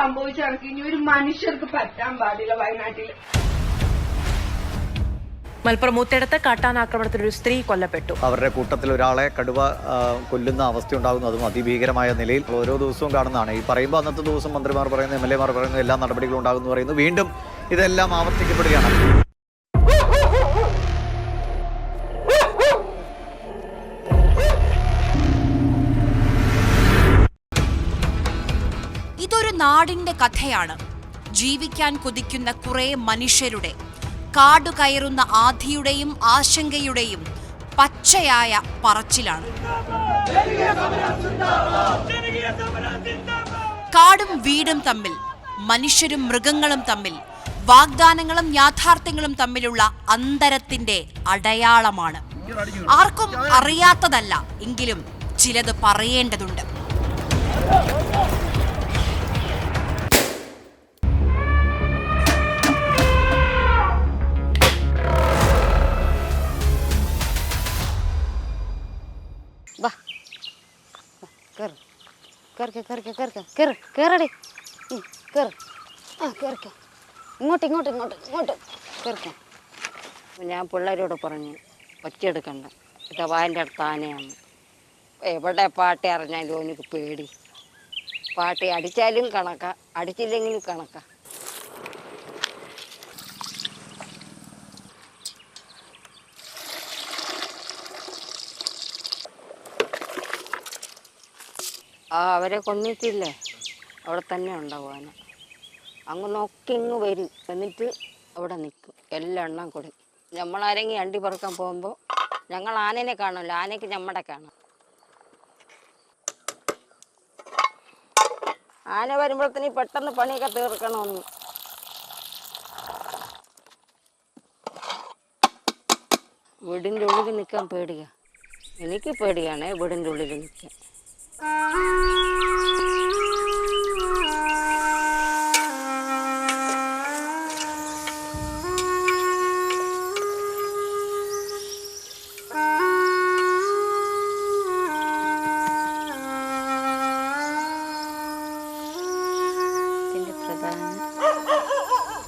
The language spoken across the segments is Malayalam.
സംഭവിച്ച കണക്ക് ഇനി ഒരു മനുഷ്യർക്ക് പറ്റാൻ പാടില്ല വയനാട്ടിൽ മലപ്പുറം മൂത്തേടത്ത് കാട്ടാനാക്രമണത്തിൽ ഒരു സ്ത്രീ കൊല്ലപ്പെട്ടു. അവരുടെ കൂട്ടത്തിൽ ഒരാളെ കടുവ കൊല്ലുന്ന അവസ്ഥ ഉണ്ടാകുന്നു അതും അതിഭീകരമായ നിലയിൽ ഓരോ ദിവസവും കാണുന്നതാണ്. ഈ പറയുമ്പോൾ അന്നത്തെ ദിവസം മന്ത്രിമാർ പറയുന്നു എം എൽ എമാർ പറയുന്നു എല്ലാ നടപടികളും ഉണ്ടാകുന്നു പറയുന്നു. വീണ്ടും ഇതെല്ലാം ആവർത്തിക്കപ്പെടുകയാണ്. നാടിന്റെ കഥയാണ്. ജീവിക്കാൻ കൊതിക്കുന്ന കുറെ മനുഷ്യരുടെ കാടുകയറുന്ന ആധിയുടെയും ആശങ്കയുടെയും പച്ചയായ പറച്ചിലാണ്. കാടും വീടും തമ്മിൽ മനുഷ്യരും മൃഗങ്ങളും തമ്മിൽ വാഗ്ദാനങ്ങളും യാഥാർത്ഥ്യങ്ങളും തമ്മിലുള്ള അന്തരത്തിന്റെ അടയാളമാണ്. ആർക്കും അറിയാത്തതല്ല എങ്കിലും ചിലത് പറയേണ്ടതുണ്ട്. കയറിക്ക കയറിക്കോ കയറിക്കോ കയറ് കയറടി കയറ് ആ കയറിക്കോ ഇങ്ങോട്ട് ഇങ്ങോട്ട് ഇങ്ങോട്ട് ഇങ്ങോട്ട്. കയറിക്കോ ഞാൻ പിള്ളേരോട് പറഞ്ഞു ഒറ്റയെടുക്കണ്ട ഇത് വാന്റെ അടുത്ത് ആനയാണ്. എവിടെ പാട്ടി അറിഞ്ഞാലും എനിക്ക് പേടി. പാട്ടി അടിച്ചാലും കണക്കാ അടിച്ചില്ലെങ്കിലും കണക്കാ. ആ അവരെ കൊന്നിട്ടില്ലേ? അവിടെ തന്നെ ഉണ്ടാവും ആന അങ്ങ് നോക്കി ഇങ്ങ് വരും. എന്നിട്ട് അവിടെ നിൽക്കും. എല്ലാം എണ്ണം കൊടു. നമ്മളാരെങ്കിലും അണ്ടി പറക്കാൻ പോകുമ്പോൾ ഞങ്ങൾ ആനേനെ കാണുമല്ലോ. ആനയ്ക്ക് നമ്മുടെ കാണും. ആന വരുമ്പോഴത്തേന് പെട്ടെന്ന് പണിയൊക്കെ തീർക്കണമെന്ന്. വീടിന്റെ ഉള്ളിൽ നിൽക്കാൻ പേടിയാണ് എനിക്ക് പേടിയാണ് വീടിന്റെ ഉള്ളിൽ നിൽക്കാൻ.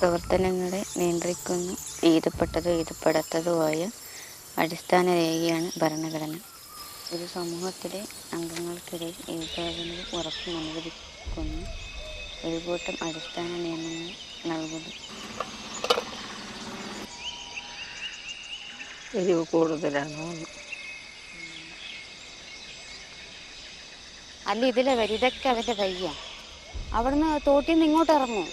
പ്രവർത്തനങ്ങളെ നിയന്ത്രിക്കുന്നു. എഴുതപ്പെട്ടതോ എഴുതപ്പെടാത്തതുമായ അടിസ്ഥാന രേഖയാണ് ഭരണഘടന. ഒരു സമൂഹത്തിലെ അംഗങ്ങൾക്കിടയിൽ ഏകോപനവും ഉറപ്പും അനുവദിക്കുന്ന. ഒരു കൂട്ടം അടിസ്ഥാന നിയമങ്ങൾ നൽകുന്നു. എരിവ് കൂടുതലാണ് അല്ല ഇതിലെ വരി ഇതൊക്കെ അവന്റെ പയ്യ അവിടുന്ന് തോട്ടിൽ നിന്ന് ഇങ്ങോട്ട് ഇറങ്ങും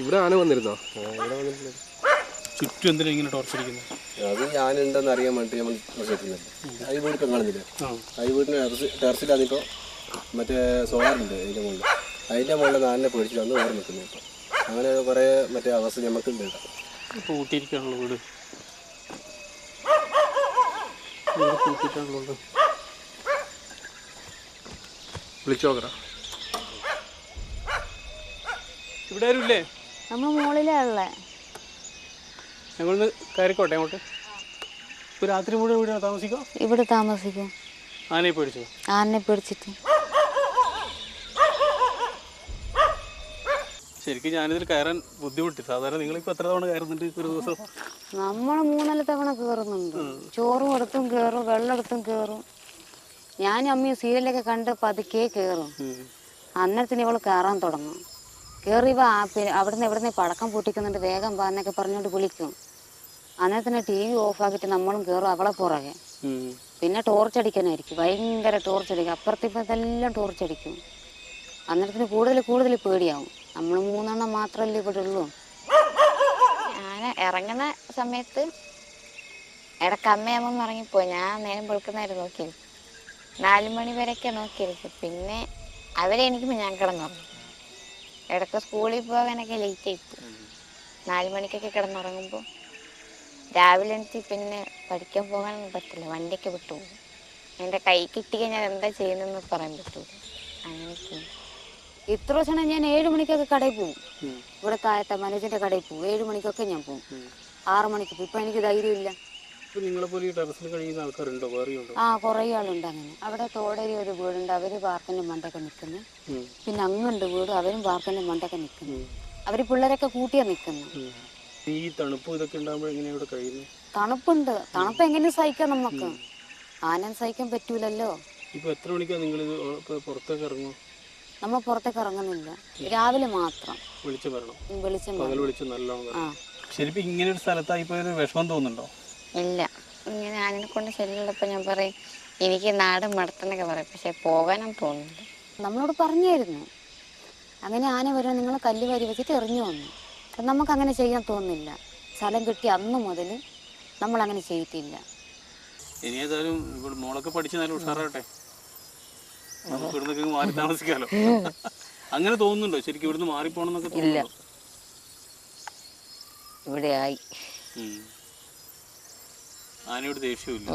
ഇവിടെ ആന വന്നിരുന്നോ? ചുറ്റും എന്തിനാ ഇങ്ങനെ ടോർച്ച് അടിക്കുന്നത് അത് ഞാനുണ്ടെന്ന് അറിയാൻ വേണ്ടി നമ്മൾ പ്രശ്നത്തിനല്ല ഈ വീട് ഇപ്പം കാണുന്നില്ല. ഈ വീടിന് ടെറസ് ടെറസിലാണിപ്പോൾ മറ്റേ സോളാറുണ്ട് അതിന്റെ മുകളിൽ. അതിന്റെ മുകളിൽ നാലിനെ പേടിച്ചിട്ട് അന്ന് ഓർമ്മ നിൽക്കുന്നു ഇപ്പോൾ അങ്ങനെ കുറേ മറ്റേ അവസ്ഥ നമുക്കുണ്ട് കേട്ടോ. പൂട്ടിയിരിക്കാനുള്ള വീട്. വീട്. ഇവിടെ ആരും ഇല്ലേ നമ്മൾ മുകളിലാ ഉള്ളേ ഞങ്ങളൊന്ന് കയറിക്കോട്ടെ അങ്ങോട്ട്? ഇപ്പോൾ രാത്രി മുഴുവൻ ഇവിടെ താമസിക്കോ ഇവിടെ താമസിക്കും. ആനയെ പേടിച്ചോ? ആനയെ പേടിച്ചിട്ട്. ശരിക്കും ഞാനിതിൽ കയറാൻ ബുദ്ധിമുട്ടി. സാധാരണ നിങ്ങളിപ്പോൾ എത്ര തവണ കയറുന്നുണ്ട് ഒരു ദിവസം? നമ്മൾ മൂന്നാൽ തവണ കയറുന്നുണ്ട് ചോറും എടുത്തും കയറും വെള്ളം എടുത്തും കയറും ഞാനും അമ്മയും സീരിയലൊക്കെ കണ്ട് പതുക്കെ കയറും അന്നേരത്തിന് ഇവൾ കയറാൻ തുടങ്ങും. കയറി വാ പിന്നെ അവിടുന്ന് ഇവിടുന്ന് പടക്കം പൊട്ടിക്കുന്നുണ്ട്. വേഗം വാ എന്നൊക്കെ പറഞ്ഞുകൊണ്ട് വിളിക്കും. അന്നേരത്തിന് ടി വി ഓഫാക്കിയിട്ട് നമ്മളും കയറും അവളെ പുറകെ. പിന്നെ ടോർച്ച് അടിക്കാനായിരിക്കും. ഭയങ്കര ടോർച്ച് അടിക്കും. അപ്പുറത്തിപ്പുറത്തെല്ലാം ടോർച്ച് അടിക്കും. അന്നേരത്തിന് കൂടുതൽ കൂടുതൽ പേടിയാവും. നമ്മൾ മൂന്നെണ്ണം മാത്രമല്ലേ ഇവിടെ ഉള്ളൂ. ഞാൻ ഇറങ്ങുന്ന സമയത്ത് ഇടയ്ക്ക് അമ്മയമ്മ ഇറങ്ങിപ്പോയി ഞാൻ നേരം വെളുക്കുന്നവരെ നോക്കിയത് നാല് മണി വരെയൊക്കെ നോക്കിയിരിക്കും. പിന്നെ അവരെ എനിക്ക് ഞാൻ കിടന്നുറങ്ങും. ഇടയ്ക്ക് സ്കൂളിൽ പോകാനൊക്കെ ലേറ്റ് ആയിപ്പോയി നാല് മണിക്കൊക്കെ കിടന്നുറങ്ങുമ്പോൾ രാവിലെ എനിക്ക് പിന്നെ പഠിക്കാൻ പോകാനൊന്നും പറ്റില്ല. വണ്ടിയൊക്കെ വിട്ടുപോകും എന്റെ കൈ കിട്ടി ഞാൻ എന്താ ചെയ്യുന്നതെന്ന് പറയാൻ പറ്റൂല. അങ്ങനെ ഇത്ര ദിവസം ഞാൻ ഏഴ് മണിക്കൊക്കെ കടയിൽ പോകും ഇവിടെ താഴത്തെ മനോജിന്റെ കടയിൽ പോകും ഏഴ് മണിക്കൊക്കെ ഞാൻ പോകും ആറു മണിക്ക് പോകും ഇപ്പൊ എനിക്ക് ധൈര്യമില്ല ആ കുറേ ആളുണ്ട് അങ്ങനെ. അവിടെ തോടരി ഒരു വീടുണ്ട്. അവർ പാർക്കിന്റെ മണ്ടൊക്കെ നിൽക്കുന്നു. പിന്നെ അങ്ങുണ്ട് വീട്. അവരും പാർക്കിന്റെ മണ്ടൊക്കെ നിൽക്കുന്നു അവർ പിള്ളേരൊക്കെ കൂട്ടിയാ നിൽക്കുന്നു. ഈ തണുപ്പ് ഇതൊക്കെ ഉണ്ടാകുമ്പോൾ എങ്ങനെയാ ഇവിടെ കഴിയുന്നത് തണുപ്പുണ്ട്. തണുപ്പ് എങ്ങനെ സഹിക്കാം നമുക്ക് ആനം സഹിക്കാൻ പറ്റൂലല്ലോ. ഇപ്പൊ എത്ര മണിക്കാ നിങ്ങൾ പുറത്തേക്ക് ഇറങ്ങും നമ്മ പുറത്തേക്ക് ഇറങ്ങുന്നില്ല. രാവിലെ മാത്രം. വിളിച്ചു വരണം. വെളിച്ചം പകൽ. നല്ലോണം ശരിക്കും ഇങ്ങനെ ഒരു സ്ഥലത്തായി പോയൊരു വിഷമം തോന്നുന്നുണ്ടോ? ഇല്ല. ഇങ്ങനെ ആനനെ കൊണ്ട് ശല്യമുള്ളപ്പോൾ ഞാൻ പറയും എനിക്ക് നാട് മടത്തെന്നൊക്കെ പറയും. പക്ഷെ പോകാനും തോന്നുന്നില്ല. നമ്മളോട് പറഞ്ഞായിരുന്നു. അങ്ങനെ ആന വരുമ്പോൾ നിങ്ങൾ കല്ല് വരി വെച്ചിട്ട് എറിഞ്ഞു വന്നു. അപ്പം നമുക്ക് അങ്ങനെ ചെയ്യാൻ തോന്നുന്നില്ല. സ്ഥലം കിട്ടി അന്ന് മുതൽ നമ്മൾ അങ്ങനെ ചെയ്തിട്ടില്ല. ഇനി ഏതായാലും ഇവിടെ മോളൊക്കെ പഠിച്ച് നല്ല ഉഷാറാവട്ടെ നമുക്ക് ഇവിടുന്ന് മാറി താമസിക്കാലോ. അങ്ങനെ തോന്നുന്നുണ്ടോ? ശരിക്കും ഇവിടുന്ന് മാറിപ്പോണെന്നൊക്കെ തോന്നുന്നുണ്ടോ? ഇവിടെ ആയി. ആനയോട് ദേഷ്യമില്ല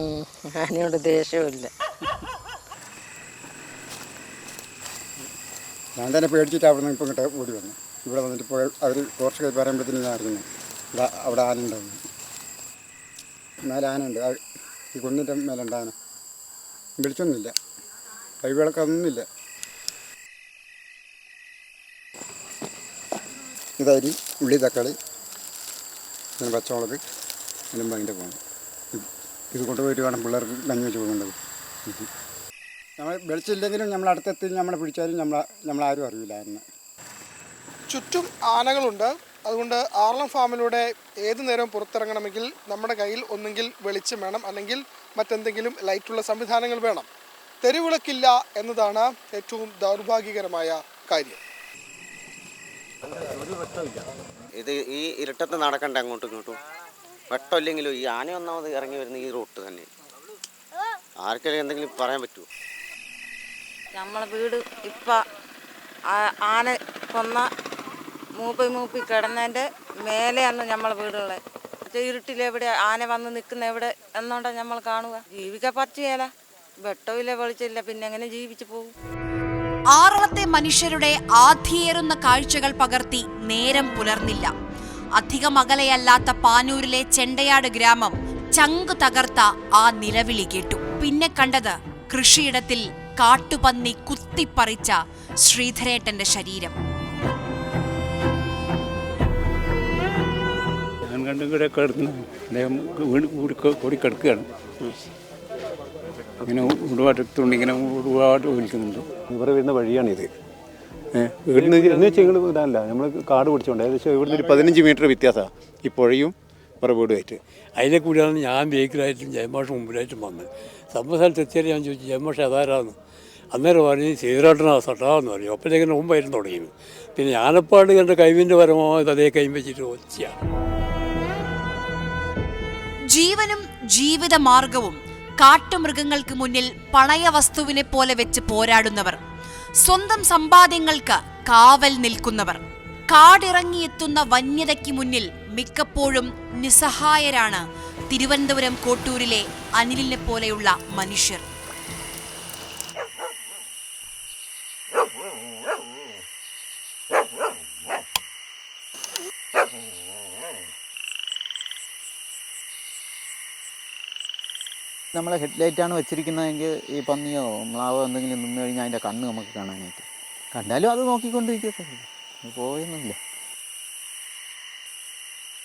ആനയോട് ദേഷ്യമില്ല ഞാൻ തന്നെ പേടിച്ചിട്ട് അവിടെ നിന്ന് ഇപ്പം ഇങ്ങോട്ട് ഓടി വന്നു. ഇവിടെ വന്നിട്ട് പോയ അവർ കുറച്ച് പറയുമ്പോഴത്തേനും ഞാൻ അറിഞ്ഞു. അവിടെ ആന ഉണ്ടാവുന്നു. മേലെ ആനയുണ്ട് ഈ കുന്നിന്റെ മേലുണ്ട് ആന. വിളിച്ചൊന്നുമില്ല. കൈവിളക്കൊന്നുമില്ല ഇതരി ഉള്ളി തക്കാളി പിന്നെ പച്ചമുളക് എല്ലാം ഭയങ്കര പോകണം. ഇത് കൊണ്ടുപോയിട്ട് വേണം പിള്ളേർക്ക് കഞ്ഞി വെച്ച് പോകുന്നുണ്ട് നമ്മൾ വെളിച്ചില്ലെങ്കിലും നമ്മൾ അടുത്തെത്തി നമ്മളെ പിടിച്ചാലും നമ്മളെ നമ്മളാരും അറിയില്ല ചുറ്റും ആനകളുണ്ട്. അതുകൊണ്ട് ആർലം ഫാമിലൂടെ ഏത് നേരവും പുറത്തിറങ്ങണമെങ്കിൽ നമ്മുടെ കയ്യിൽ ഒന്നെങ്കിൽ വെളിച്ചം വേണം അല്ലെങ്കിൽ മറ്റെന്തെങ്കിലും ലൈറ്റുള്ള സംവിധാനങ്ങൾ വേണം. തെരുവിളക്കില്ല എന്നതാണ് ഏറ്റവും ദൗർഭാഗ്യകരമായ കാര്യം. ഇത് ഈ ഇരുട്ടത്ത് നടക്കണ്ട അങ്ങോട്ടും ഇങ്ങോട്ടും. വെട്ടമില്ലെങ്കിലും ഈ ആന ഒന്നാമത് ഇറങ്ങി വരുന്ന ഈ റൂട്ട് തന്നെ. ആർക്കെങ്കിലും എന്തെങ്കിലും പറയാൻ പറ്റുമോ നമ്മളെ വീട് ഇപ്പം ആന കൊന്ന മൂപ്പി മൂപ്പി കിടന്നതിന്റെ മേലെയാണ് നമ്മളെ വീടുള്ളത്. ഇരുട്ടിലെവിടെ ആന വന്ന് നിൽക്കുന്ന എവിടെ എന്നോണ്ടാ നമ്മൾ കാണുക. ജീവിക്കാൻ പറ്റുകയില്ല വെട്ടമില്ല വെളിച്ചില്ല പിന്നെ എങ്ങനെ ജീവിച്ചു പോകും? ആറളത്തെ മനുഷ്യരുടെ ആധിയേറുന്ന കാഴ്ചകൾ പകർത്തി നേരം പുലർന്നില്ല. അധികം അകലെയല്ലാത്ത പാനൂരിലെ ചെണ്ടയാട് ഗ്രാമം ചങ്ക് തകർത്ത ആ നിലവിളി കേട്ടു. പിന്നെ കണ്ടത് കൃഷിയിടത്തിൽ കാട്ടുപന്നി കുത്തിപ്പറിച്ച ശ്രീധരേട്ടന്റെ ശരീരം. കണ്ടും കൂടെ കിടന്ന് അദ്ദേഹം വീണ് കൂടി കൂടി കിടക്കുകയാണ്. ഇങ്ങനെ ഉടുവാട്ടത്തുണ്ട് ഇങ്ങനെ ഉടുവാട്ട് വിളിക്കുന്നുണ്ട് ഇവരെ വരുന്ന വഴിയാണിത്. ഏഹ് ഇവിടുന്ന് എന്ന് വെച്ചാൽ നിങ്ങൾ ഇതല്ല നമ്മൾ കാട് പിടിച്ചോണ്ട് ഏകദേശം ഇവിടുന്ന് ഒരു പതിനഞ്ച് മീറ്റർ വ്യത്യാസമാണ് ഈ പുഴയും ഇവരുടെ വീടുമായിട്ട് അതിലെ കൂടിയാണ് ഞാൻ വെഹിക്കിളായിട്ടും ജയമോഷം മുമ്പിലായിട്ടും വന്നത് സംഭവ സ്ഥലത്ത് എത്തിയാൽ ഞാൻ ചോദിച്ചു ജയമോഷം അതാരാന്ന് അന്നേരം പറഞ്ഞ് സീതരാട്ടനാ സട്ടാന്ന് പറഞ്ഞു. അപ്പോഴത്തേക്കിന് മുമ്പായിരുന്നു തുടങ്ങിയത്. പിന്നെ ഞാനപ്പാട് കണ്ട കൈവിന്റെ പരമാവധി അതേ കൈ വെച്ചിട്ട് ഒച്ചയാണ് ജീവനും ജീവിത മാർഗവും കാട്ടുമൃഗങ്ങൾക്ക് മുന്നിൽ പണയ വസ്തുവിനെ പോലെ വെച്ച് പോരാടുന്നവർ സ്വന്തം സമ്പാദ്യങ്ങൾക്ക് കാവൽ നിൽക്കുന്നവർ കാടിറങ്ങിയെത്തുന്ന വന്യതയ്ക്ക് മുന്നിൽ മിക്കപ്പോഴും നിസ്സഹായരാണ് തിരുവനന്തപുരം കോട്ടൂരിലെ അനിലിനെ പോലെയുള്ള മനുഷ്യർ. നമ്മളെ ഹെഡ്ലൈറ്റാണ് വെച്ചിരിക്കുന്നതെങ്കിൽ ഈ പന്നിയോ മ്ലാവോ എന്തെങ്കിലും നിന്ന് കഴിഞ്ഞാൽ അതിന്റെ കണ്ണ് നമുക്ക് കാണാനായിട്ട്. കണ്ടാലും അത് നോക്കിക്കൊണ്ടിരിക്കത്തേ പോയൊന്നുമില്ല.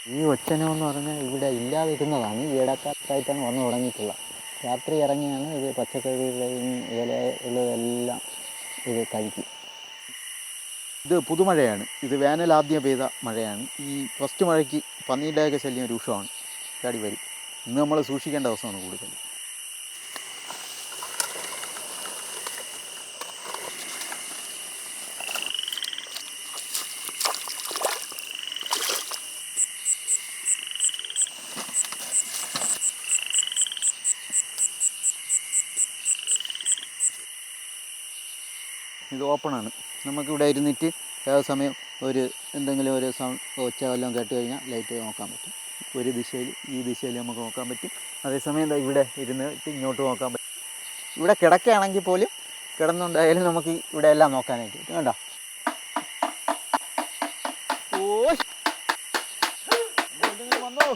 ഈ ഒച്ചനോ എന്ന് പറഞ്ഞാൽ ഇവിടെ ഇല്ലാതിരുന്നതാണ്. ഈ ഇടക്കാലത്തായിട്ടാണ് വന്നു തുടങ്ങിയിട്ടുള്ളത്. രാത്രി ഇറങ്ങിയാണ് ഇത് പച്ചക്കറികളെയും ഇലകളെല്ലാം ഇത് കഴിക്കും. ഇത് പുതുമഴയാണ്. ഇത് വേനൽ ആദ്യം പെയ്ത മഴയാണ്. ഈ ഫസ്റ്റ് മഴയ്ക്ക് പന്നിയുടെയൊക്കെ ശല്യം രൂക്ഷമാണ്. ചാടി വരും. ഇന്ന് നമ്മൾ സൂക്ഷിക്കേണ്ട ദിവസമാണ് കൂടുതൽ. ഓപ്പണാണ്. നമുക്കിവിടെ ഇരുന്നിട്ട് ഏത് സമയം ഒരു എന്തെങ്കിലും ഒരു ഒച്ച വല്ലതും കേട്ട് കഴിഞ്ഞാൽ ലൈറ്റ് നോക്കാൻ പറ്റും. ഒരു ദിശയിൽ ഈ ദിശയിൽ നമുക്ക് നോക്കാൻ പറ്റും. അതേസമയം എന്താ ഇവിടെ ഇരുന്നിട്ട് ഇങ്ങോട്ട് നോക്കാൻ പറ്റും. ഇവിടെ കിടക്കുകയാണെങ്കിൽ പോലും കിടന്നുണ്ടായാലും നമുക്ക് ഇവിടെ എല്ലാം നോക്കാനായിട്ട് പറ്റും. കേട്ടോ ഓ വന്നോ.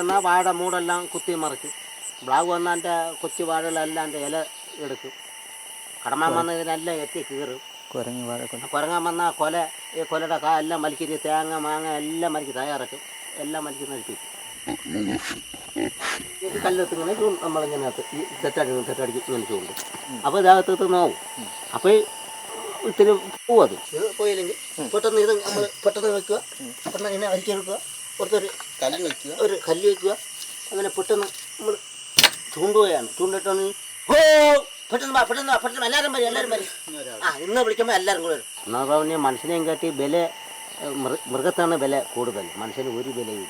വന്നാൽ വാഴയുടെ മൂടെല്ലാം കുത്തി മറിക്കും. ബ്ലാഗ് വന്നാൽ എന്റെ കൊച്ചു വാഴകളെല്ലാം എന്റെ ഇല എടുക്കും. കടമാൻ വന്ന് ഇതിനെല്ലാം എത്തി കീറും. കുരങ്ങി വാഴ കുരങ്ങാൻ വന്നാൽ കൊല ഈ കൊലയുടെ കാ എല്ലാം മലിക്കിട്ട് തേങ്ങ മാങ്ങ എല്ലാം മലിക്കി തയ്യാറാക്കും. എല്ലാം മലിക്കി നഴിപ്പിക്കും ചൂ നമ്മളിങ്ങനെ. ഈ തെറ്റടിക്കും തെറ്റടിക്കും ഇങ്ങനെ ചൂണ്ടും. അപ്പോൾ ഇതകത്ത് നോവും. അപ്പോൾ ഇത്തിരി പോവും അത്. പോയില്ലെങ്കിൽ പെട്ടെന്ന് ഇത് നമ്മൾ പെട്ടെന്ന് വെക്കുക. പെട്ടെന്ന് ഇങ്ങനെ അരിച്ചെടുക്കുക പുറത്തൊരു കല്ല് വെക്കുക. ഒരു കല്ല് വെക്കുക. അങ്ങനെ പെട്ടെന്ന് നമ്മൾ ചൂണ്ടുകയാണ് ചൂണ്ടിട്ടാണ് ഹോ പെട്ടെന്ന് വാ പെട്ടെന്ന് വാ പെട്ടെന്ന് എല്ലാവരും വരും എല്ലാവരും വരും. ആ ഇന്ന് വിളിക്കുമ്പോൾ എല്ലാവരും കൂടെ വരും. എന്നാൽ പറഞ്ഞ മനുഷ്യനെയും കാട്ടി വില മൃഗത്താണ് വില കൂടുതൽ. മനുഷ്യന് ഒരു വിലയും.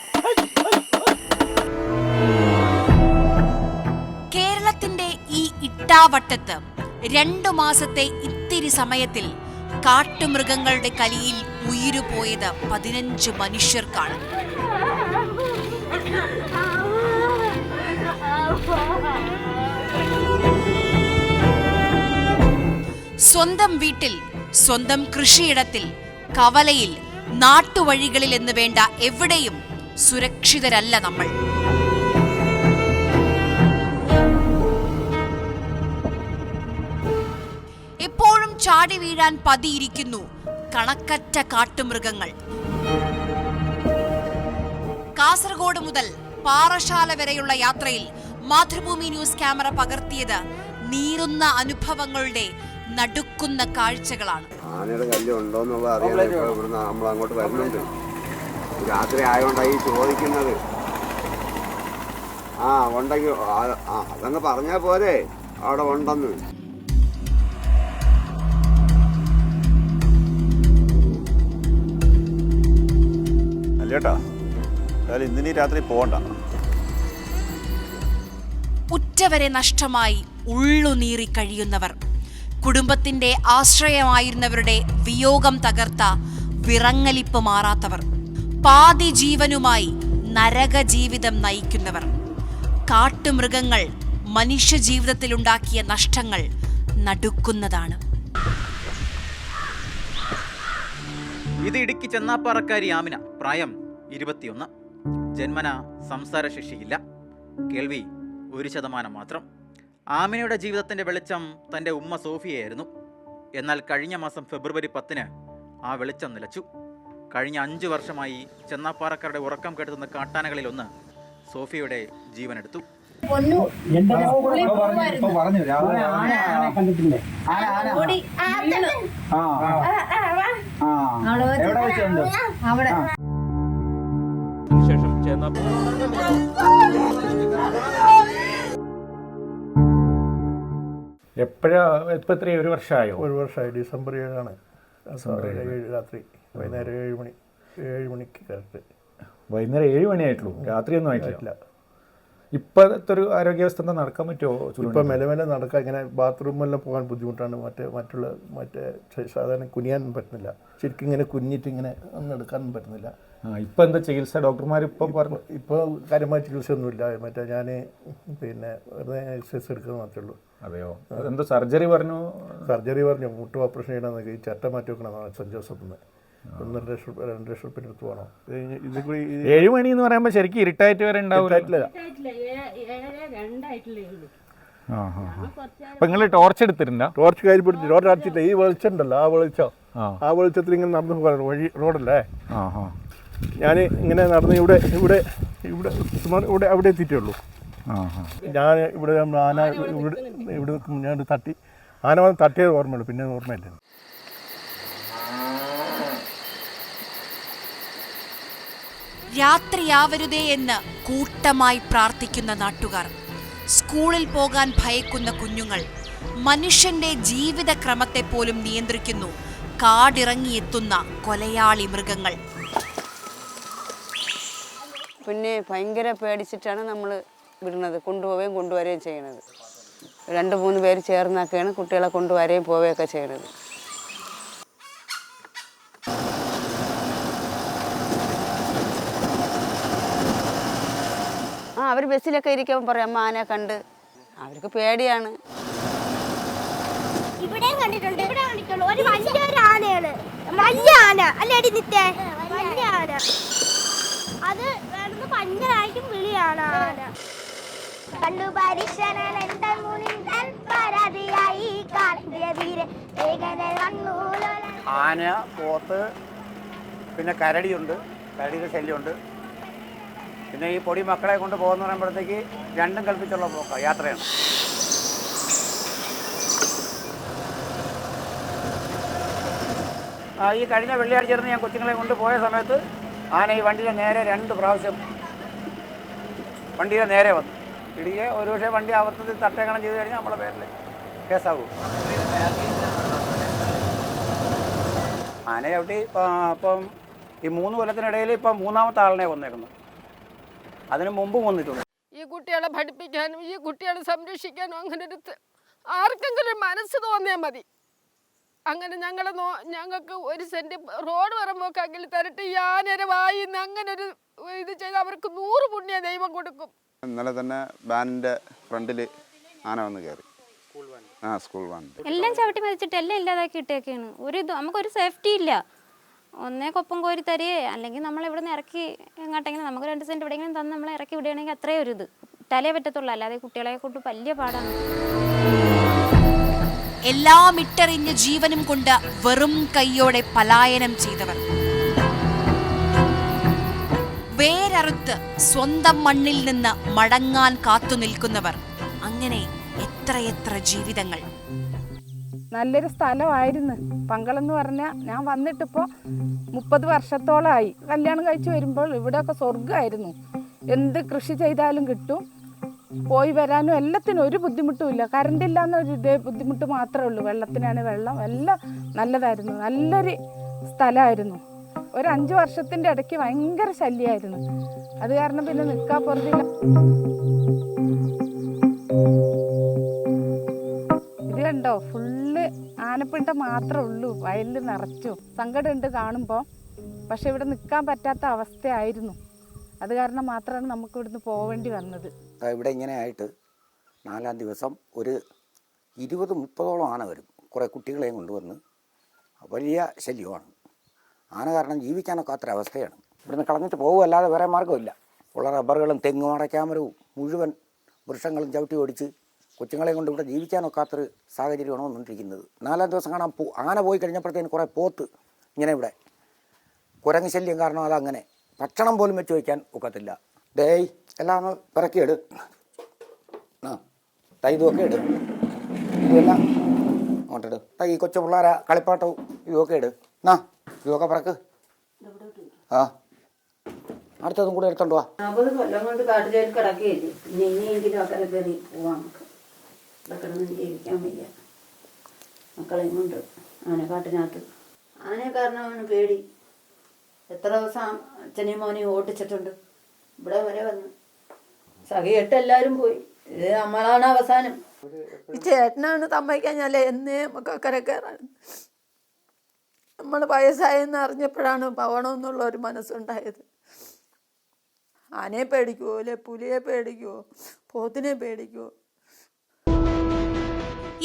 കേരളത്തിന്റെ ഈ ഇട്ടാവട്ടത്ത് രണ്ടു മാസത്തെ ഇത്തിരി സമയത്തിൽ കാട്ടുമൃഗങ്ങളുടെ കലിയിൽ ഉയിരുപോയത് പതിനഞ്ച് മനുഷ്യർക്കാണ്. സ്വന്തം വീട്ടിൽ സ്വന്തം കൃഷിയിടത്തിൽ കവലയിൽ നാട്ടുവഴികളിൽ എന്ന് വേണ്ട എവിടെയും സുരക്ഷിതരല്ല നമ്മൾ. എപ്പോഴും ചാടി വീഴാൻ പതിയിരിക്കുന്നു. കണക്കറ്റ കാട്ടുമൃഗങ്ങൾ. കാസർഗോഡ് മുതൽ പാറശാല വരെയുള്ള യാത്രയിൽ മാതൃഭൂമി ന്യൂസ് ക്യാമറ പകർത്തിയത് നീറുന്ന അനുഭവങ്ങളുടെ നടുക്കുന്ന കാഴ്ചകളാണ്. നമ്മൾ അങ്ങോട്ട് രാത്രി ആയതുകൊണ്ടായി ചോദിക്കുന്നത്. ആ ഉണ്ടെങ്കിൽ അതങ്ങ് പറഞ്ഞാൽ പോരെ. അവിടെ ഉണ്ടെന്ന്. ഇന്നിനി രാത്രി പോകണ്ട. ഉറ്റവരെ നഷ്ടമായി ഉള്ളുനീറി കഴിയുന്നവർ. കുടുംബത്തിന്റെ ആശ്രയമായിരുന്നവരുടെ വിയോഗം തകർത്ത വിറങ്ങലിപ്പ് മാറാത്തവർ. പാതി ജീവനുമായി നരക ജീവിതം നയിക്കുന്നവർ. കാട്ടുമൃഗങ്ങൾ മനുഷ്യജീവിതത്തിലുണ്ടാക്കിയ നഷ്ടങ്ങൾ നടുക്കുന്നതാണ്. ഇത് ഇടുക്കി ചെന്നാപ്പാറക്കാരി ആമിന. പ്രായം ഇരുപത്തിയൊന്ന്. ജന്മന സംസാരശേഷിയില്ല കേൾവി ഒരു ശതമാനം മാത്രം. ആമിനയുടെ ജീവിതത്തിന്റെ വെളിച്ചം തന്റെ ഉമ്മ സോഫിയയായിരുന്നു. എന്നാൽ കഴിഞ്ഞ മാസം ഫെബ്രുവരി പത്തിന് ആ വെളിച്ചം നിലച്ചു. കഴിഞ്ഞ അഞ്ചു വർഷമായി ചെന്നാപ്പാറക്കാരുടെ ഉറക്കം കെടുത്തുന്ന കാട്ടാനകളിലൊന്ന് സോഫിയയുടെ ജീവനെടുത്തു. അവിടെ. ശേഷം ചെന്നാപ്പാറ എപ്പോഴാ ഇപ്പം എത്രയും ഒരു വർഷമായോ? ഒരു വർഷമായി. ഡിസംബർ ഏഴാണ്. ഏഴ്. രാത്രി. വൈകുന്നേരം ഏഴ് മണി. ഏഴ് മണിക്ക് കറക്റ്റ്. വൈകുന്നേരം ഏഴ് മണിയായിട്ടുള്ളൂ. രാത്രിയൊന്നും ഒന്നും ആയിട്ടില്ല. ഇപ്പോഴത്തെ ഒരു ആരോഗ്യാവസ്ഥ എന്താ നടക്കാൻ പറ്റുമോ ഇപ്പം മെല്ലെ മെല്ലെ നടക്കാൻ ഇങ്ങനെ ബാത്റൂമെല്ലാം പോകാൻ ബുദ്ധിമുട്ടാണ്. മറ്റേ മറ്റുള്ള മറ്റേ സാധാരണ കുനിയാൻ പറ്റുന്നില്ല. ശരിക്കും ഇങ്ങനെ കുഞ്ഞിട്ട് ഇങ്ങനെ ഒന്നും എടുക്കാനും പറ്റുന്നില്ല. ആ ഇപ്പം എന്താ ചികിത്സ? ഡോക്ടർമാർ ഇപ്പം പറഞ്ഞു ഇപ്പോൾ കാര്യമായ ചികിത്സയൊന്നുമില്ല. മറ്റേ ഞാൻ പിന്നെ വെറുതെ എക്സസൈസ് എടുക്കുന്നത് മാത്രമേ ഉള്ളൂ. അതെയോ? എന്താ സർജറി പറഞ്ഞു? സർജറി പറഞ്ഞു. മുട്ട് ഓപ്പറേഷൻ ചെയ്യണമെന്ന് ഈ ചട്ട മാറ്റി വെക്കണമെന്നാണ് സെന്റ് ജോസഫ് ഒന്നര ലക്ഷം രൂപ രണ്ട് ലക്ഷം റുപ്യ എടുത്ത് പോകണം ഇത് കഴിഞ്ഞ് ഇത് കൂടി ഏഴ് മണി എന്ന് പറയുമ്പോൾ ശരിക്കും ഇരുട്ടായിട്ട് വരെ ഉണ്ടാവില്ല ഇതായിട്ടില്ല. അപ്പം നിങ്ങൾ ടോർച്ച് എടുത്തിട്ടുണ്ടോ? ടോർച്ച് കാര്യം പിടിച്ച് ടോർച്ച് അടിച്ചില്ല ഈ വെളിച്ചം ഉണ്ടല്ലോ ആ വെളിച്ചം. ആ. ആ വെളിച്ചത്തിൽ ഇങ്ങനെ നടന്നു പോകാറുണ്ട് വഴി റോഡല്ലേ? ആ ആ. ഞാൻ ഇങ്ങനെ നടന്ന് ഇവിടെ ഇവിടെ ഇവിടെ സുമാർ ഇവിടെ അവിടെ എത്തിയിട്ടുള്ളൂ. ആ ആ. ഞാൻ ഇവിടെ ആന ഇവിടെ ഇവിടെ നിൽക്കുമ്പോൾ ഞാൻ തട്ടി ആന വന്ന് തട്ടിയത് ഓർമ്മയുള്ളൂ. പിന്നെ ഓർമ്മയില്ല. രാത്രിയാവരുതേ എന്ന് കൂട്ടമായി പ്രാർത്ഥിക്കുന്ന നാട്ടുകാർ. സ്കൂളിൽ പോകാൻ ഭയക്കുന്ന കുഞ്ഞുങ്ങൾ മനുഷ്യന്റെ ജീവിതക്രമത്തെ പോലും നിയന്ത്രിക്കുന്നു. കാടിറങ്ങിയെത്തുന്ന കൊലയാളി മൃഗങ്ങൾ. പിന്നെ ഭയങ്കര പേടിച്ചിട്ടാണ് നമ്മൾ വിടുന്നത്. കൊണ്ടുപോവുകയും കൊണ്ടുവരികയും ചെയ്യണത് രണ്ട് മൂന്ന് പേര് ചേർന്നൊക്കെയാണ് കുട്ടികളെ കൊണ്ടുവരികയും പോവുകയൊക്കെ ചെയ്യണത് അവർ ബസ്സിലൊക്കെ ഇരിക്കുമ്പോൾ പറയും അമ്മ ആനെ കണ്ട്. അവർക്ക് പേടിയാണ്. കണ്ടിട്ടുണ്ട് ഇവിടെ കണ്ടിട്ടുള്ളൂ. ഒരു വലിയൊരു ആനയാണ്. വലിയ ആന. അല്ലേടി നിത്തേ വലിയ ആന. അത് വേണമെന്ന് ഭയങ്കരമായിട്ടും വിളിയാണ് ആന. കണ്ടു പരിശനൻ മുനിന്തൻ പരാതിയായി ആന പോത്ത് പിന്നെ കരടിയുണ്ട്. കരടിയുടെ ശല്യമുണ്ട്. പിന്നെ ഈ പൊടി മക്കളെ കൊണ്ട് പോകുന്ന പറയുമ്പോഴത്തേക്ക് രണ്ടും കൽപ്പിച്ചുള്ള പോക്ക യാത്രയാണ്. ഈ കഴിഞ്ഞ വെള്ളിയാഴ്ച ഇരുന്ന് ഞാൻ കൊച്ചുങ്ങളെ കൊണ്ട് പോയ സമയത്ത് ആന ഈ വണ്ടിയുടെ നേരെ രണ്ട് പ്രാവശ്യം വണ്ടിയുടെ നേരെ വന്നു. ഇടിയെ ഒരു പക്ഷേ വണ്ടി അബദ്ധത്തിൽ തട്ടേക്കണം ചെയ്ത് കഴിഞ്ഞാൽ നമ്മളെ പേരിൽ കേസാകും ആനയെ അവിടെ ഇപ്പം ഈ മൂന്ന് കൊല്ലത്തിനിടയിൽ ഇപ്പം മൂന്നാമത്തെ ആളിനെ വന്നേക്കുന്നു അതിന് മുമ്പ് വന്നിട്ടുണ്ട്. ഈ കുട്ടികളെ പഠിപ്പിക്കാനും ഈ കുട്ടികളെ സംരക്ഷിക്കാനും അങ്ങനെ ഒരു ആർക്കെങ്കിലും മനസ്സ് തോന്നിയാൽ മതി. അങ്ങനെ ഞങ്ങളെ നോ ഞങ്ങൾക്ക് ഒരു സെന്റ് റോഡ് പറയുമ്പോക്കെങ്കിൽ തരട്ടെ ഈ വായിന്ന് അങ്ങനെ ഒരു ഇത് ചെയ്ത് അവർക്ക് നൂറ് പുണ്യ ദൈവം കൊടുക്കും. ഇന്നലെ തന്നെ വാനിന്റെ ഫ്രണ്ടിൽ ആന വന്ന് കയറി. ആ സ്കൂൾ വാൻ എല്ലാം ചവിട്ടി മതിച്ചിട്ട് എല്ലാം ഇല്ലാതാക്കി ഇട്ടേക്കാണ് ഒരു ഇത് നമുക്കൊരു സേഫ്റ്റി ഇല്ല. ഒന്നേ കൊപ്പം കോരി തരികയെ അല്ലെങ്കിൽ നമ്മൾ ഇവിടെ നിന്ന് ഇറക്കി എങ്ങോട്ടെങ്കിലും നമുക്ക് രണ്ട് സെന്റ് എവിടെയെങ്കിലും തന്ന് നമ്മളെ ഇറക്കി വിടുകയാണെങ്കിൽ അത്രയും ഒരു ഇത്. തലേ പറ്റത്തുള്ളൂ. അല്ലാതെ കുട്ടികളെ കൊണ്ട് വലിയ പാടാണ്. എല്ലാം ഇട്ടെറിഞ്ഞ് ജീവനും കൊണ്ട് വെറും കൈയോടെ പലായനം ചെയ്തവർ. വേരറുത്ത് സ്വന്തം മണ്ണിൽ നിന്ന് മടങ്ങാൻ കാത്തു നിൽക്കുന്നവർ. അങ്ങനെ എത്രയെത്ര ജീവിതങ്ങൾ. നല്ലൊരു സ്ഥലമായിരുന്നു. പങ്കളെന്ന് പറഞ്ഞാൽ ഞാൻ വന്നിട്ടിപ്പോൾ മുപ്പത് വർഷത്തോളമായി കല്യാണം കഴിച്ച് വരുമ്പോൾ ഇവിടെയൊക്കെ സ്വർഗമായിരുന്നു എന്ത് കൃഷി ചെയ്താലും കിട്ടും. പോയി വരാനും എല്ലാത്തിനും ഒരു ബുദ്ധിമുട്ടുമില്ല കറണ്ട് ഇതേ ബുദ്ധിമുട്ട് മാത്രമേ ഉള്ളൂ. വെള്ളത്തിനാണ് വെള്ളം. എല്ലാം നല്ലതായിരുന്നു. നല്ലൊരു സ്ഥലമായിരുന്നു. ഒരു അഞ്ച് വർഷത്തിന്റെ ഇടയ്ക്ക് ഭയങ്കര ശല്യമായിരുന്നു. അത് കാരണം പിന്നെ നിൽക്കാൻ പുറത്തില്ല ആനപ്പിണ്ട മാത്രമേ ഉള്ളൂ വയലിൽ നിറച്ചു. സങ്കടമുണ്ട് കാണുമ്പോൾ പക്ഷെ ഇവിടെ നിൽക്കാൻ പറ്റാത്ത അവസ്ഥയായിരുന്നു. അത് കാരണം മാത്രമാണ് നമുക്ക് ഇവിടുന്ന് പോവേണ്ടി വന്നത്. ഇവിടെ ഇങ്ങനെ ആയിട്ട് നാലാം ദിവസം ഒരു ഇരുപത് മുപ്പതോളം ആന വരും. കുറേ കുട്ടികളെയും കൊണ്ടുവന്ന് വലിയ ശല്യമാണ്. ആന കാരണം ജീവിക്കാനൊക്കാത്ത അവസ്ഥയാണ്. ഇവിടുന്ന് കളഞ്ഞിട്ട് പോകുമല്ലാതെ വേറെ മാർഗമില്ല. ഉള്ള റബ്ബറുകളും തെങ്ങും അടയ്ക്കാമരവും മുഴുവൻ വൃക്ഷങ്ങളും ചവിട്ടി ഓടിച്ച് കൊച്ചുങ്ങളെയും കൊണ്ട് ഇവിടെ ജീവിക്കാനൊക്കാത്തൊരു സാഹചര്യമാണ് വന്നുകൊണ്ടിരിക്കുന്നത്. നാലാം ദിവസം കാണാൻ പോ ആന പോയി കഴിഞ്ഞപ്പോഴത്തേന് കുറേ പോത്ത് ഇങ്ങനെ ഇവിടെ. കുരങ്ങ് ശല്യം കാരണം അതങ്ങനെ ഭക്ഷണം പോലും വെച്ച് വയ്ക്കാൻ ഒക്കത്തില്ല. ഡേയ് എല്ലാം ഒന്ന് പിറക്കിയെടു. ആ തൈതുമൊക്കെ ഇട്. ഇതെല്ലാം അങ്ങോട്ടിട്. ഈ കൊച്ചു പിള്ളേരാ കളിപ്പാട്ടവും ഇതുമൊക്കെ ഇട്. എന്നാ ഇതൊക്കെ പിറക്ക്. ആ അടുത്തതും കൂടെ എടുത്തോണ്ട് വാ. നാൽപ്പത് കൊല്ലം കൊണ്ട് കാട്ടിലേക്ക് കിടക്കുകയില്ലേ ഇനി ഇനിയെങ്കിലും അക്കരെ കയറി പോവാം ഇവിടെ ജീവിക്കാൻ വയ്യ. മക്കളെയും കൊണ്ട് ആന കാട്ടിനകത്ത്. കാരണം കാരണമാണ് പേടി. എത്ര ദിവസം അച്ഛനെയും മോനെയും ഓട്ടിച്ചിട്ടുണ്ട്. ഇവിടെ വരെ വന്നു. സഖിയിട്ട് എല്ലാവരും പോയി. ഇത് നമ്മളാണ് അവസാനം. ചേട്ടനാണ് സമ്മതിക്കഴിഞ്ഞാലേ എന്നേ അക്കരെ നമ്മൾ വയസ്സായെന്ന് അറിഞ്ഞപ്പോഴാണ് പോകണമെന്നുള്ള ഒരു മനസ്സുണ്ടായത്. ആനയെ പേടിക്കുവോ? അല്ലെ പുലിയെ പേടിക്കുവോ? പോത്തിനെ പേടിക്കുവോ?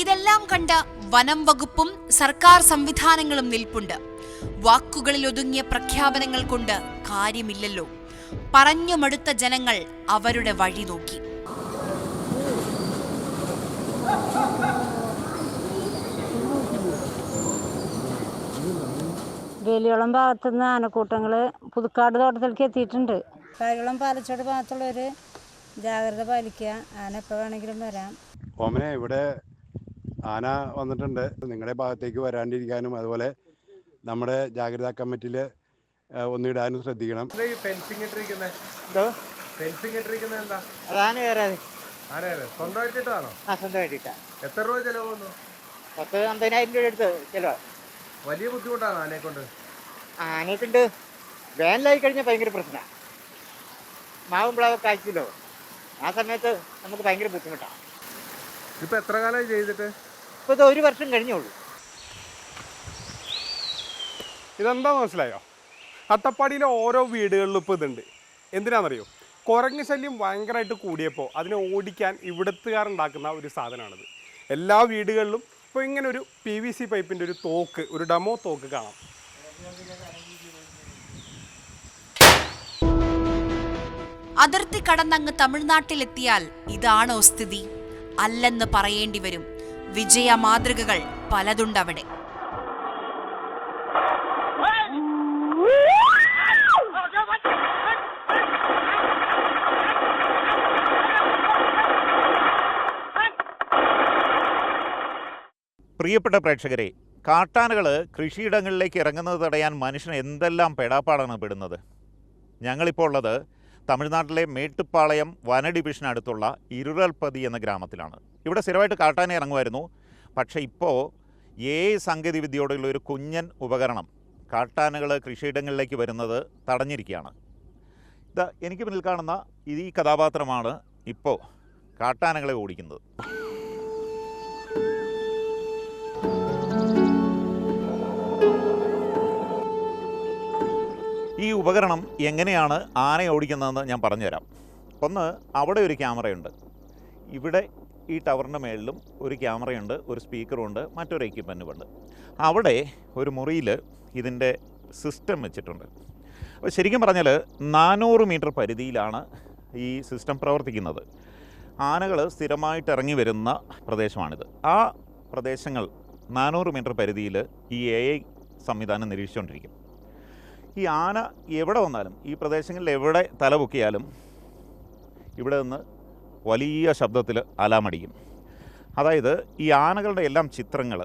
ഇതെല്ലാം കണ്ട് വനം വകുപ്പും സർക്കാർ സംവിധാനങ്ങളും നിൽപ്പുണ്ട്. വാക്കുകളിൽ ഒതുങ്ങിയ പ്രഖ്യാപനങ്ങൾ കൊണ്ട് കാര്യമില്ലല്ലോ. പറഞ്ഞു മടുത്ത ജനങ്ങൾ അവരുടെ വഴി നോക്കി. വേലിയോളം ഭാഗത്തുനിന്ന് ആനക്കൂട്ടങ്ങൾ പുതുക്കാട് തോട്ടത്തിലേക്ക് എത്തിയിട്ടുണ്ട്. കാര്യോളം പാലച്ചോട് ഭാഗത്തുള്ളവർ ജാഗ്രത പാലിക്കുക. ആന എപ്പോൾ വേണമെങ്കിലും വരാം. ഓമനെ ഇവിടെ ആന വന്നിട്ടുണ്ട്. നിങ്ങളുടെ ഭാഗത്തേക്ക് വരാണ്ടിരിക്കാനും അതുപോലെ നമ്മുടെ ജാഗ്രതാ കമ്മിറ്റിയിൽ ഒന്നിടാനും ശ്രദ്ധിക്കണം. ഫെൻസിങ് ഇട്ടിരിക്കുന്നത് എന്തോ? ഫെൻസിങ് ഇട്ടിരിക്കുന്നത് എന്താ? അതാണ് കയറാതെ. ആരെയാണ് സ്വന്തമായിട്ടിട്ടാണോ ആ സ്വന്തമായിട്ടിട്ടാ. എത്ര രൂപ ചെലവ് വന്നു പത്ത് അമ്പതിനായിരം രൂപ എടുത്ത് ചിലവാ. വലിയ ബുദ്ധിമുട്ടാണ് ആനയെ കൊണ്ട്? ആനക്കുണ്ട് വേനലായി കഴിഞ്ഞാൽ ഭയങ്കര പ്രശ്നമാണ് മാവും പ്ലാവൊക്കെ ആ സമയത്ത് നമുക്ക് ഭയങ്കര ബുദ്ധിമുട്ടാണ് ഇപ്പൊ എത്ര കാലമായി ചെയ്തിട്ട്? ഇപ്പോൾ ഇത് ഒരു വർഷം കഴിഞ്ഞുള്ളൂ ഇതെന്താ മനസ്സിലായോ? അട്ടപ്പാടിയിലെ ഓരോ വീടുകളിലും ഇപ്പോൾ ഇതുണ്ട്. എന്തിനാണെന്നറിയോ കുരങ്ങ് ശല്യം ഭയങ്കരമായിട്ട് കൂടിയപ്പോൾ അതിനെ ഓടിക്കാൻ ഇവിടത്തുകാരുണ്ടാക്കുന്ന ഒരു സാധനമാണിത്. എല്ലാ വീടുകളിലും ഇപ്പോൾ ഇങ്ങനെ ഒരു പി വി സി പൈപ്പിന്റെ ഒരു തോക്ക് ഒരു ഡമോ തോക്ക് കാണാം. അതിർത്തി കടന്നങ്ങ് തമിഴ്നാട്ടിലെത്തിയാൽ ഇതാണോ സ്ഥിതി? അല്ലെന്ന് പറയേണ്ടി വരും. വിജയ മാതൃകകൾ പലതുണ്ടവിടെ. പ്രിയപ്പെട്ട പ്രേക്ഷകരെ കാട്ടാനകൾ കൃഷിയിടങ്ങളിലേക്ക് ഇറങ്ങുന്നത് തടയാൻ മനുഷ്യൻ എന്തെല്ലാം പെടാപ്പാടാണ് പെടുന്നത്? ഞങ്ങളിപ്പോൾ ഉള്ളത് തമിഴ്നാട്ടിലെ മേട്ടുപ്പാളയം വന ഡിവിഷനടുത്തുള്ള ഇരുറൽപതി എന്ന ഗ്രാമത്തിലാണ്. ഇവിടെ സ്ഥിരമായിട്ട് കാട്ടാനേ ഇറങ്ങുമായിരുന്നു. പക്ഷേ ഇപ്പോൾ ഏ സാങ്കേതിക വിദ്യയോടെയുള്ള ഒരു കുഞ്ഞൻ ഉപകരണം കാട്ടാനകൾ കൃഷിയിടങ്ങളിലേക്ക് വരുന്നത് തടഞ്ഞിരിക്കുകയാണ്. ഇതാ എനിക്ക് മുന്നിൽ കാണുന്ന ഈ കഥാപാത്രമാണ് ഇപ്പോൾ കാട്ടാനകളെ ഓടിക്കുന്നത്. ഈ ഉപകരണം എങ്ങനെയാണ് ആനയെ ഓടിക്കുന്നതെന്ന് ഞാൻ പറഞ്ഞുതരാം. ഒന്ന് അവിടെ ഒരു ക്യാമറയുണ്ട്. ഇവിടെ ഈ ടവറിന്റെ മേളിലും ഒരു ക്യാമറയുണ്ട് ഒരു സ്പീക്കറുണ്ട് മറ്റൊരു എക്യുപ്മെന്റുമുണ്ട് അവിടെ ഒരു മുറിയിൽ ഇതിന്റെ സിസ്റ്റം വെച്ചിട്ടുണ്ട്. അപ്പോൾ ശരിക്കും പറഞ്ഞാൽ നാനൂറ് മീറ്റർ പരിധിയിലാണ് ഈ സിസ്റ്റം പ്രവർത്തിക്കുന്നത്. ആനകൾ സ്ഥിരമായിട്ട് ഇറങ്ങി വരുന്ന പ്രദേശമാണിത്. ആ പ്രദേശങ്ങൾ നാനൂറ് മീറ്റർ പരിധിയിൽ ഈ എ ഐ സംവിധാനം നിരീക്ഷിച്ചുകൊണ്ടിരിക്കും. ഈ ആന എവിടെ വന്നാലും ഈ പ്രദേശങ്ങളിൽ എവിടെ തലപൊക്കിയാലും ഇവിടെ നിന്ന് വലിയ ശബ്ദത്തിൽ അലാമടിക്കും. അതായത് ഈ ആനകളുടെ എല്ലാം ചിത്രങ്ങൾ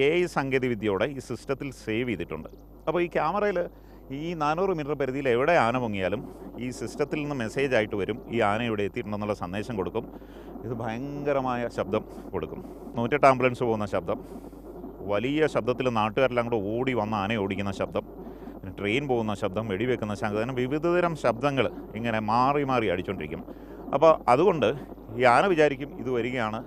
എ ഐ സാങ്കേതികവിദ്യയോടെ ഈ സിസ്റ്റത്തിൽ സേവ് ചെയ്തിട്ടുണ്ട്. അപ്പോൾ ഈ ക്യാമറയിൽ ഈ നാനൂറ് മീറ്റർ പരിധിയിൽ എവിടെ ആന പൊങ്ങിയാലും ഈ സിസ്റ്റത്തിൽ നിന്ന് മെസ്സേജ് ആയിട്ട് വരും ഈ ആന ഇവിടെ എത്തിയിട്ടുണ്ടെന്നുള്ള സന്ദേശം കൊടുക്കും. ഇത് ഭയങ്കരമായ ശബ്ദം കൊടുക്കും. നൂറ്റെട്ട് ആംബുലൻസ് പോകുന്ന ശബ്ദം വലിയ ശബ്ദത്തിൽ നാട്ടുകാരെല്ലാം കൂടെ ഓടി വന്ന ആനയെ ഓടിക്കുന്ന ശബ്ദം ട്രെയിൻ പോകുന്ന ശബ്ദം വെടിവെക്കുന്ന ശബ്ദം അങ്ങനെ വിവിധതരം ശബ്ദങ്ങൾ ഇങ്ങനെ മാറി മാറി അടിച്ചുകൊണ്ടിരിക്കും അപ്പോൾ അതുകൊണ്ട് ഈ ആന വിചാരിക്കും ഇത് വരികയാണ്.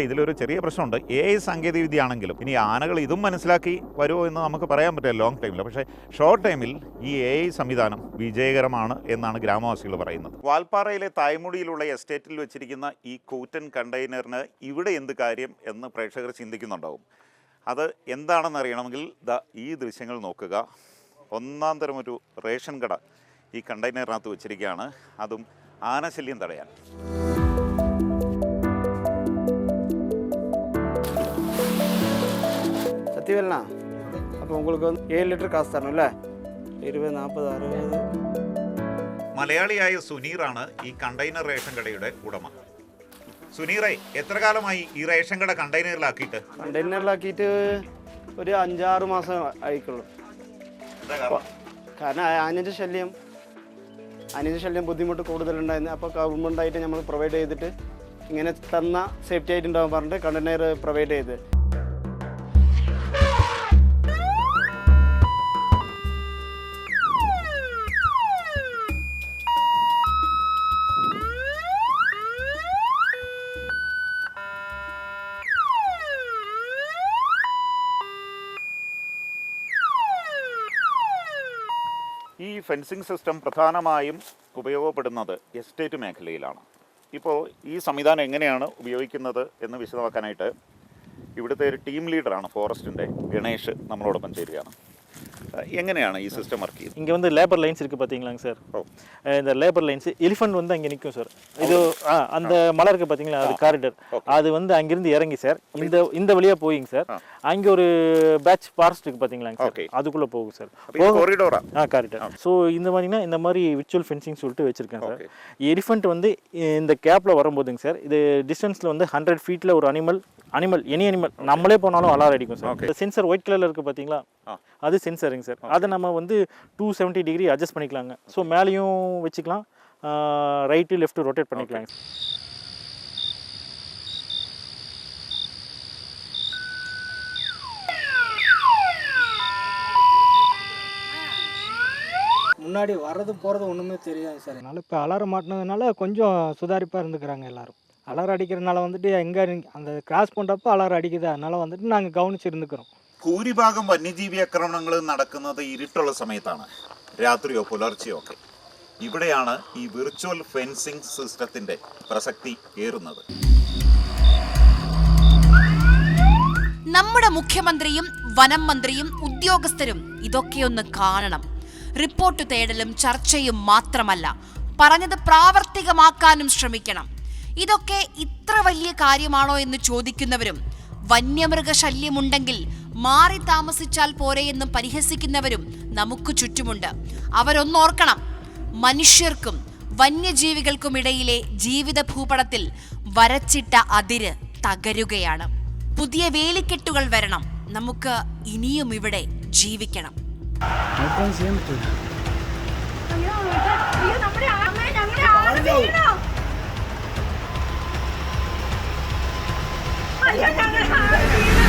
പക്ഷേ ഇതിലൊരു ചെറിയ പ്രശ്നമുണ്ട്. എ ഐ സാങ്കേതികവിദ്യ ആണെങ്കിലും ഇനി ആനകൾ ഇതും മനസ്സിലാക്കി വരുമോ എന്ന് നമുക്ക് പറയാൻ പറ്റില്ല ലോങ് ടൈമിൽ പക്ഷേ ഷോർട്ട് ടൈമിൽ ഈ എ ഐ സംവിധാനം വിജയകരമാണ് എന്നാണ് ഗ്രാമവാസികൾ പറയുന്നത്. വാൽപ്പാറയിലെ തായ്മുടിയിലുള്ള എസ്റ്റേറ്റിൽ വെച്ചിരിക്കുന്ന ഈ കൂറ്റൻ കണ്ടെയ്നറിന് ഇവിടെ എന്ത് കാര്യം എന്ന് പ്രേക്ഷകർ ചിന്തിക്കുന്നുണ്ടാവും. അത് എന്താണെന്ന് അറിയണമെങ്കിൽ ദ ഈ ദൃശ്യങ്ങൾ നോക്കുക. ഒന്നാം തരം ഒരു റേഷൻ കട ഈ കണ്ടെയ്നറിനകത്ത് വെച്ചിരിക്കുകയാണ്. അതും ആനശല്യം തടയാൻ. சத்தியவேல்ண்ணா அப்போ உங்களுக்கு வந்து ஏழு லிட்டர் காசு தரணும்ல இருபது நாற்பது அறுபது മലയാളിയായ സുനീറാണ് ഈ കണ്ടെയ്നർ റേഷൻ കടയുടെ ഉടമ സുനീറെ എത്ര കാലമായി ഈ റേഷൻ കട കണ്ടെയ്നറിലാക്കിയിട്ട് കണ്ടെയ്നറിലാക്കിയിട്ട് ഒരു അഞ്ചാറ് മാസം ആയിക്കുള്ളൂ കാരണം ആനൻ്റെ ശല്യം ആനൻ്റെ ശല്യം ബുദ്ധിമുട്ട് കൂടുതലുണ്ടായിരുന്നു അപ്പോൾ ഗവൺമെൻറ്റായിട്ട് നമ്മൾ പ്രൊവൈഡ് ചെയ്തിട്ട് ഇങ്ങനെ തന്ന സേഫ്റ്റി ആയിട്ടുണ്ടാവും പറഞ്ഞിട്ട് കണ്ടെയ്നർ പ്രൊവൈഡ് ചെയ്ത് ഫെൻസിങ് സിസ്റ്റം പ്രധാനമായും ഉപയോഗപ്പെടുന്നത് എസ്റ്റേറ്റ് മേഖലയിലാണ്. ഇപ്പോൾ ഈ സംവിധാനം എങ്ങനെയാണ് ഉപയോഗിക്കുന്നത് എന്ന് വിശദമാക്കാനായിട്ട് ഇവിടുത്തെ ഒരു ടീം ലീഡറാണ് ഫോറസ്റ്റിന്റെ ഗണേഷ് നമ്മളോടൊപ്പം ചേരുകയാണ്. എങ്ങനെയാണ് ഈ സിസ്റ്റം വർക്ക് ചെയ്യുന്നത് இங்கே வந்து லேபர் லைன்ஸ் இருக்குது பார்த்தீங்களாங்க சார் அஹ் இந்த லேபர் லைன்ஸ் எலிஃபண்ட் வந்து அங்கே நிற்கும் சார் இது ஆ அந்த மலை இருக்குது பார்த்தீங்களா அது காரிடர் அது வந்து அங்கிருந்து இறங்கி சார் இந்த இந்த வழியாக போயிங்க சார் அங்கே ஒரு பேட்ச் ஃபாரஸ்ட் இருக்குது பார்த்தீங்களாங்க சார் அதுக்குள்ளே போகும் சார் இது corridor ஆ? ஆ காரிடர் ஸோ இந்த மாதிரினா இந்த மாதிரி விர்ச்சுவல் ஃபென்சிங் சொல்லிட்டு வச்சுருக்கேன் சார் எலிஃபண்ட் வந்து இந்த கேப்பில் வரும்போதுங்க சார் இது டிஸ்டன்ஸில் வந்து ஹண்ட்ரட் ஃபீட்டில் ஒரு அனிமல் அனிமல் எனி அனிமல் நம்மளே போனாலும் அலாரம் அடிக்கும் சார் இந்த சென்சர் ஒயிட் கலரில் இருக்குது பார்த்தீங்களா அது சென்சருங்க சார். அதை நம்ம வந்து டூ செவன்ட்டி டிகிரி அட்ஜஸ்ட் பண்ணிக்கலாங்க. ஸோ மேலேயும் வச்சுக்கலாம். ரைட்டு லெஃப்ட் ரொட்டேட் பண்ணிக்கலாங்க முன்னாடி வர்றது போகிறது ஒன்றுமே தெரியாது சார். அதனால் இப்போ அலாரம் மாட்டினதுனால கொஞ்சம் சுதாரிப்பாக இருந்துக்கிறாங்க எல்லாரும். அலாரம் அடிக்கிறதுனால வந்துட்டு எங்கே அந்த கிராஸ் பண்ணுறப்ப அலாரம் அடிக்குது. அதனால் வந்துட்டு நாங்கள் கவனிச்சு இருந்துக்கிறோம் ഭൂരിഭാഗം വന്യജീവി ആക്രമണങ്ങൾ നടക്കുന്നത് ഇരുട്ടുള്ള സമയത്താണ്. രാത്രിയോ പുലർച്ചയോ ഒക്കെ. ഇവിടെയാണ് ഈ വിർച്വൽ ഫെൻസിംഗ് സിസ്റ്റത്തിന്റെ പ്രസക്തി ഏറുന്നത്. നമ്മുടെ മുഖ്യമന്ത്രിയും വനം മന്ത്രിയും ഉദ്യോഗസ്ഥരും ഇതൊക്കെയൊന്ന് കാണണം. റിപ്പോർട്ട് തേടലും ചർച്ചയും മാത്രമല്ല പറഞ്ഞത് പ്രാവർത്തികമാക്കാനും ശ്രമിക്കണം. ഇതൊക്കെ ഇത്ര വലിയ കാര്യമാണോ എന്ന് ചോദിക്കുന്നവരും വന്യമൃഗശല്യമുണ്ടെങ്കിൽ മാറി താമസിച്ചാൽ പോരെ എന്ന് പരിഹസിക്കുന്നവരും നമുക്ക് ചുറ്റുമുണ്ട്. അവരൊന്നോർക്കണം മനുഷ്യർക്കും വന്യജീവികൾക്കും ഇടയിലെ ജീവിത ഭൂപടത്തിൽ വരച്ചിട്ട അതിര് തകരുകയാണ്. പുതിയ വേലിക്കെട്ടുകൾ വരണം. നമുക്ക് ഇനിയും ഇവിടെ ജീവിക്കണം. അയ്യോ അയ്യോ